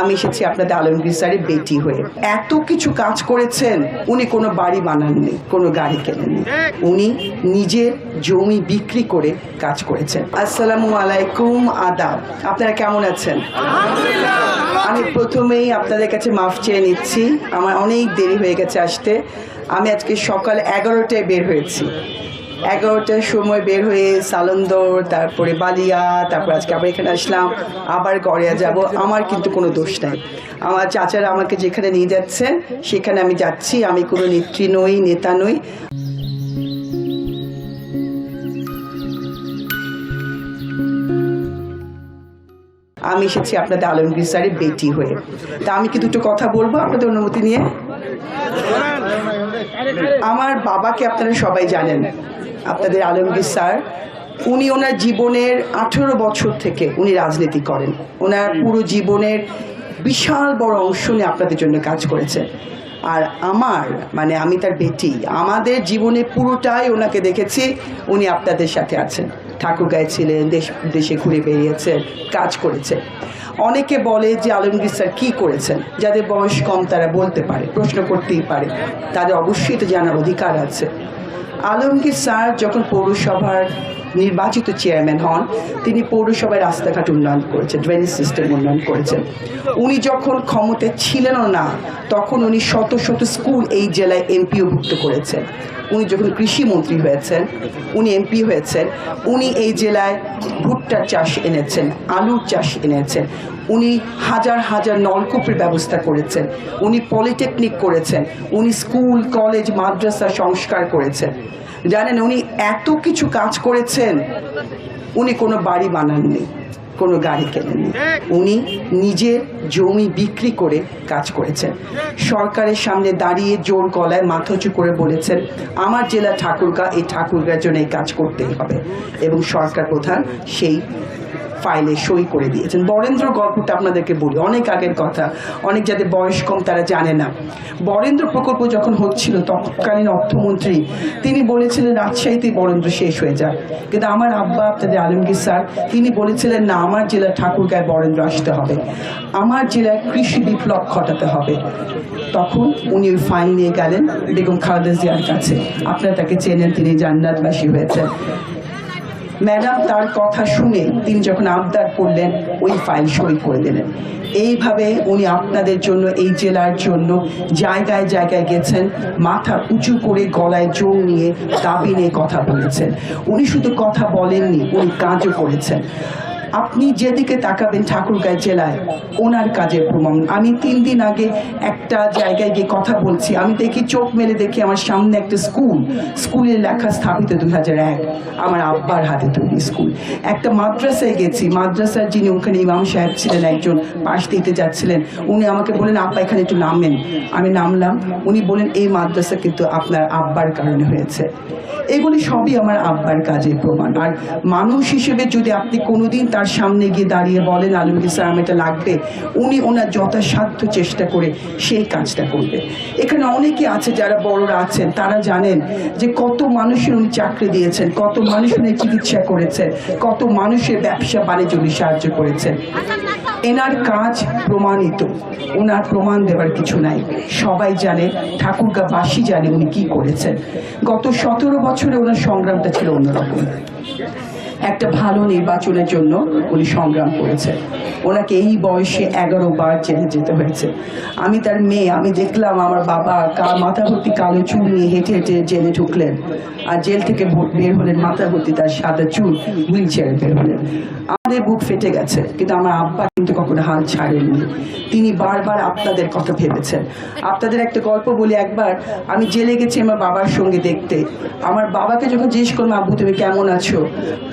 আমি এসেছি আপনাদের আলমগীর স্যারের বেটি হয়ে। এত কিছু কাজ করেছেন উনি কোনো বাড়ি বানাননি কোনো গাড়ি কেনেননি। উনি নিজের জমি বিক্রি করে কাজ করেছেন। আসসালামু আলাইকুম আদাব। আপনারা কেমন আছেন? আমি প্রথমেই আপনাদের কাছে মাফ চেয়ে নিচ্ছি আমার অনেক দেরি হয়ে গেছে আসতে। আমি আজকে সকাল এগারোটায় বের হয়েছি। এগারোটার সময় বের হয়ে সালন্দর তারপরে বালিয়া, তারপর আজকে আবার এখানে আসলাম, আবার গড়িয়া যাব, আমার কিন্তু কোনো দোষ নাই। আমার চাচারা আমাকে যেখানে নিয়ে যাচ্ছেন সেখানে আমি যাচ্ছি, আমি কোনো নেত্রী নই, নেতা নই। আমি এসেছি আপনাদের আলমগীর স্যারের বেটি হয়ে। তা আমি কি দুটো কথা বলব আপনাদের অনুমতি নিয়ে? আমার বাবাকে আপনারা সবাই জানেন, আপনাদের আলমগীর স্যার। উনি ওনার জীবনের আঠেরো বছর থেকে উনি রাজনীতি করেন। ওনার পুরো জীবনের বিশাল বড় অংশ নিয়ে আপনাদের জন্য কাজ করেছেন। আর আমার মানে আমি তার বেটি, আমাদের জীবনে পুরোটাই ওনাকে দেখেছি, উনি আপনাদের সাথে আছেন। ঠাকুরগাঁয়ে গাইছিলেন, দেশ দেশে ঘুরে বেরিয়েছেন কাজ করেছেন। অনেকে বলে যে আলমগীর স্যার কী করেছেন? যাদের বয়স কম তারা বলতে পারে, প্রশ্ন করতেই পারে। তাদের অবশ্যই তো জানার অধিকার আছে। আলমগীর স্যার যখন পৌরসভার নির্বাচিত চেয়ারম্যান হন, তিনি পৌরসভায় রাস্তাঘাট উন্নয়ন করেছেন ড্রেনেজ সিস্টেম উন্নয়ন করেছেন। উনি যখন ক্ষমতায় ছিলেনও না, তখন উনি শত শত স্কুল এই জেলায় এমপিওভুক্ত করেছেন। উনি যখন কৃষিমন্ত্রী হয়েছেন, উনি এমপি হয়েছেন, উনি এই জেলায় ভুট্টার চাষ এনেছেন, আলুর চাষ এনেছেন, উনি হাজার হাজার নলকূপের ব্যবস্থা করেছেন, উনি পলিটেকনিক করেছেন, উনি স্কুল কলেজ মাদ্রাসা সংস্কার করেছেন। জানেন, উনি এত কিছু কাজ করেছেন, উনি কোনো বাড়ি বানাননি, কোনো গাড়ি কেনেননি। উনি নিজের জমি বিক্রি করে কাজ করেছেন। সরকারের সামনে দাঁড়িয়ে জোর গলায় মাথা করে বলেছেন, আমার জেলা ঠাকুরগা, এই ঠাকুরগার জন্য এই কাজ করতেই হবে। এবং সরকার প্রধান সেই ফাইলে সই করে দিয়েছেন। বরেন্দ্র গল্পটা আপনাদেরকে বলি, অনেক আগের কথা, অনেক যাদের বয়স কম তারা জানে না। বরেন্দ্র প্রকল্প যখন হচ্ছিল, তৎকালীন অর্থমন্ত্রী, তিনি বলেছিলেন, রাজশাহীতেই বরেন্দ্র শেষ হয়ে যায় কিন্তু আমার আব্বা, আপনাদের আলমগীর স্যার, তিনি বলেছিলেন, না, আমার জেলা ঠাকুরগাঁয় বরেন্দ্র আসতে হবে। আমার জেলায় কৃষি বিপ্লব ঘটাতে হবে। তখন উনি ওই ফাইল নিয়ে গেলেন, বেগম খালেদা জিয়ার কাছে। আপনারা তাকে চেনেন, তিনি জান্নাতবাসী হয়েছেন। ম্যাডাম তার কথা শুনে তিনি যখন আবদার করলেন, ওই ফাইল সই করে দিলেন। এইভাবে উনি আপনাদের জন্য এই জেলার জন্য জায়গায় জায়গায় গেছেন, মাথা উঁচু করে গলায় জোর নিয়ে দাবি নিয়ে কথা বলেছেন। উনি শুধু কথা বলেননি, উনি কাজও করেছেন। আপনি যেদিকে তাকাবেন ঠাকুরগাঁও জেলায়, ওনার কাজের প্রমাণ। আমি তিন দিন আগে একটা জায়গায় গিয়ে কথা বলছি। আমি দেখি চোখ মেলে দেখি আমার সামনে একটা স্কুল। স্কুলের লেখা স্থাপিত দুই হাজার এক। আমার আব্বার হাতে তৈরি স্কুল। একটা মাদ্রাসায় গেছি। মাদ্রাসার যিনি ওখানে ইমাম সাহেব ছিলেন একজন, পাশ দিতে যাচ্ছিলেন, উনি আমাকে বলেন আব্বা এখানে একটু নামেন। আমি নামলাম। উনি বলেন এই মাদ্রাসা কিন্তু আপনার আব্বার কারণে হয়েছে। এগুলি সবই আমার আব্বার কাজের প্রমাণ। আর মানুষ হিসেবে যদি আপনি কোনোদিন তার সামনে গিয়ে দাঁড়িয়ে বলেন, আলমগীর আমার এটা লাগবে। উনি ওনার যথাসাধ্য চেষ্টা করে সেই কাজটা করবে। এখানে অনেকে আছে যারা বড়রা আছেন, তারা জানেন যে কত মানুষের উনি চাকরি দিয়েছেন, কত মানুষ উনি চিকিৎসা করেছেন, কত মানুষের ব্যবসা বাণিজ্য উনি সাহায্য করেছেন। এনার কাজ প্রমাণিত, ওনার প্রমাণ দেওয়ার কিছু নাই। সবাই জানে ঠাকুরগা ঠাকুরগাবাসী জানে উনি কি করেছেন। গত সতেরো বছরে ওনার সংগ্রামটা ছিল অন্যরকম। একটা ভালো নির্বাচনের জন্য উনি সংগ্রাম করেছে। ওনাকে এই বয়সে এগারো বার জেলে যেতে হয়েছে। আমি তার মেয়ে, আমি দেখলাম আমার বাবা কা মাথা ভর্তি কালো চুল নিয়ে হেঁটে হেঁটে জেলে ঢুকলেন। আর জেল থেকে বের হলেন মাথা ভর্তি তার সাদা চুল হুইল চেয়ারে বের হলেন। আমাদের বুক ফেটে গেছে, কিন্তু আমার আব্বা কিন্তু কখনো হাল ছাড়েননি। তিনি বারবার আপনাদের কথা ভেবেছেন। আপনাদের একটা গল্প বলি একবার, আমি জেলে গেছি আমার বাবার সঙ্গে দেখতে। আমার বাবাকে যখন জিজ্ঞেস করলাম, আব্বু, তুমি কেমন আছো?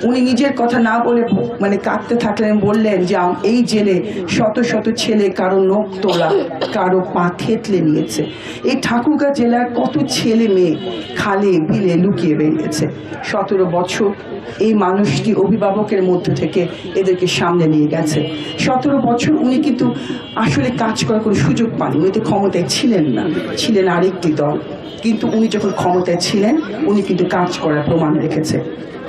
উনি নিজের কথা না বলে মানে কাঁদতে থাকলেন, বললেন যে এই জেলে শত শত ছেলে, কারও নখ তোলা, কারও পা থেতলে নিয়েছে। এই ঠাকুরগাঁ জেলার কত ছেলে মেয়ে খালে, বিলে লুকিয়ে বেরিয়েছে সতেরো বছর এই মানুষটি অভিভাবকের মধ্য থেকে এদেরকে সামনে নিয়ে গেছে। সতেরো বছর উনি কিন্তু আসলে কাজ করার কোনো সুযোগ পাননি। উনি তো ক্ষমতায় ছিলেন না, ছিলেন আরেকটি দল। কিন্তু উনি যখন ক্ষমতায় ছিলেন, উনি কিন্তু কাজ করার প্রমাণ রেখেছে।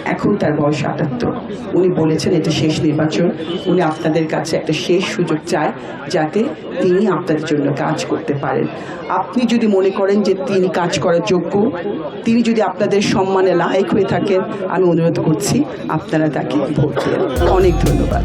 এখন তার বয়স আটাত্তর। উনি বলেছেন এটা শেষ নির্বাচন। উনি আপনাদের কাছে একটা শেষ সুযোগ চায় যাতে তিনি আপনাদের জন্য কাজ করতে পারেন। আপনি যদি মনে করেন যে তিনি কাজ করার যোগ্য, তিনি যদি আপনাদের সম্মানে লায়ক হয়ে থাকেন, আমি অনুরোধ করছি আপনারা তাকে ভোট দেন। অনেক ধন্যবাদ।